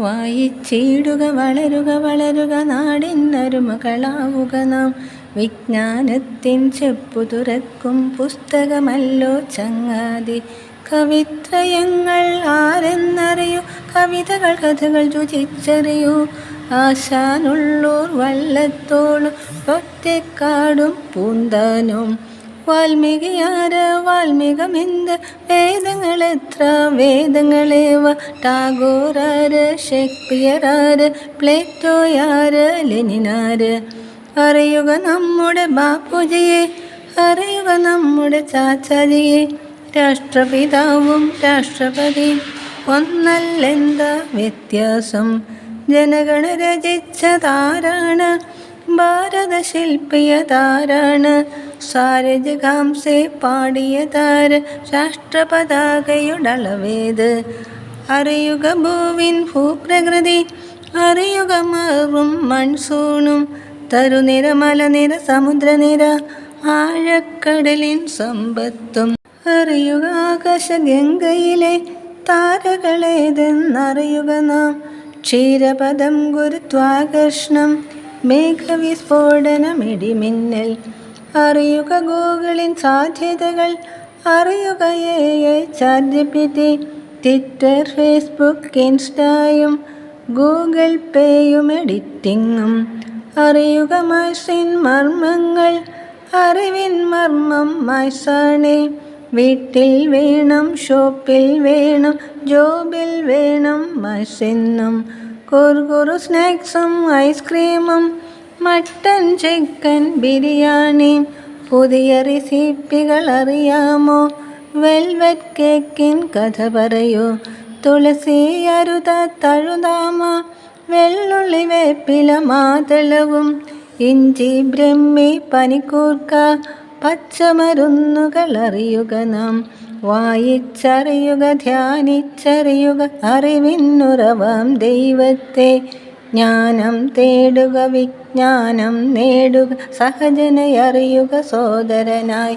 വായിച്ചിടുക വളരുക വളരുക നാടിനരുമകളാവുക നാം. വിജ്ഞാനത്തിൻ ചെപ്പു തുറക്കും പുസ്തകമല്ലോ ചങ്ങാതി. കവിത്രയങ്ങൾ ആരെന്നറിയൂ? കവിതകൾ കഥകൾ രുചിച്ചറിയൂ. ആശാനുള്ളൂർ വല്ലത്തോളും ഒറ്റക്കാടും പൂന്താനും. വാൽമീകിയാര് വാൽമീകമെന്ത്? വേദങ്ങളെത്ര? വേദങ്ങളേവ ടാഗോറാര് ഷേക്സ്പിയറാര് പ്ലേറ്റോയാര്? ലെനിനാര്? അറിയുക നമ്മുടെ ബാപ്പുജിയെ അറിയുക നമ്മുടെ ചാച്ചാജിയെ. രാഷ്ട്രപിതാവും രാഷ്ട്രപതി ഒന്നല്ലെന്താ വ്യത്യാസം? ജനഗണ രചിച്ചതാരാണ്? ഭാരത ശില്പിയതാരാണ് സാരജകാംസെ പാടിയതാര്? രാഷ്ട്രപതാകയുടളവേത്? അറിയുക ഭൂവിൻ ഭൂപ്രകൃതി അറിയുക മാറും മൺസൂണും. തരുനിര മലനിര സമുദ്രനിര ആഴക്കടലിൻ സമ്പത്തും. അറിയുക ആകാശഗംഗയിലെ താരകളേതെന്നറിയുക നാം. ക്ഷീരപദം ഗുരുത്വാകർഷണം മേഘവിസ്ഫോടനമിടിമിന്നൽ. അറിയുക ഗൂഗിളിൻ സാധ്യതകൾ അറിയുക എ ട്വിറ്റർ ഫേസ്ബുക്ക് ഇൻസ്റ്റായും ഗൂഗിൾ പേയും എഡിറ്റിങ്ങും. അറിയുക മാഷിൻ മർമ്മങ്ങൾ അറിവിൻ മർമ്മം മാഷാണെ വീട്ടിൽ വേണം ഷോപ്പിൽ വേണം ജോബിൽ വേണം മസിന്നും കുറുകുറു സ്നാക്സും ഐസ്ക്രീമും മട്ടൻ ചിക്കൻ ബിരിയാണി. പുതിയ റെസിപ്പികൾ അറിയാമോ? വെൽവെറ്റ് കേക്കിൻ കഥ പറയൂ. തുളസി അരുത തഴുതാമ വെള്ളുള്ളി വേപ്പില മാതളവും ഇഞ്ചി ബ്രഹ്മി പനിക്കൂർക്ക പച്ചമരുന്നുകൾ അറിയുക നാം. വായിച്ചറിയുക ധ്യാനിച്ചറിയുക അറിവിന്നുറവാം ദൈവത്തെ. ജ്ഞാനം തേടുക വിജ്ഞാനം നേടുക സഹജനയറിയുക സോദരനായി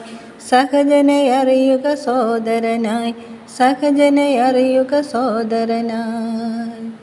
സഹജനയറിയുക സോദരനായി സഹജനയറിയുക സോദരനായി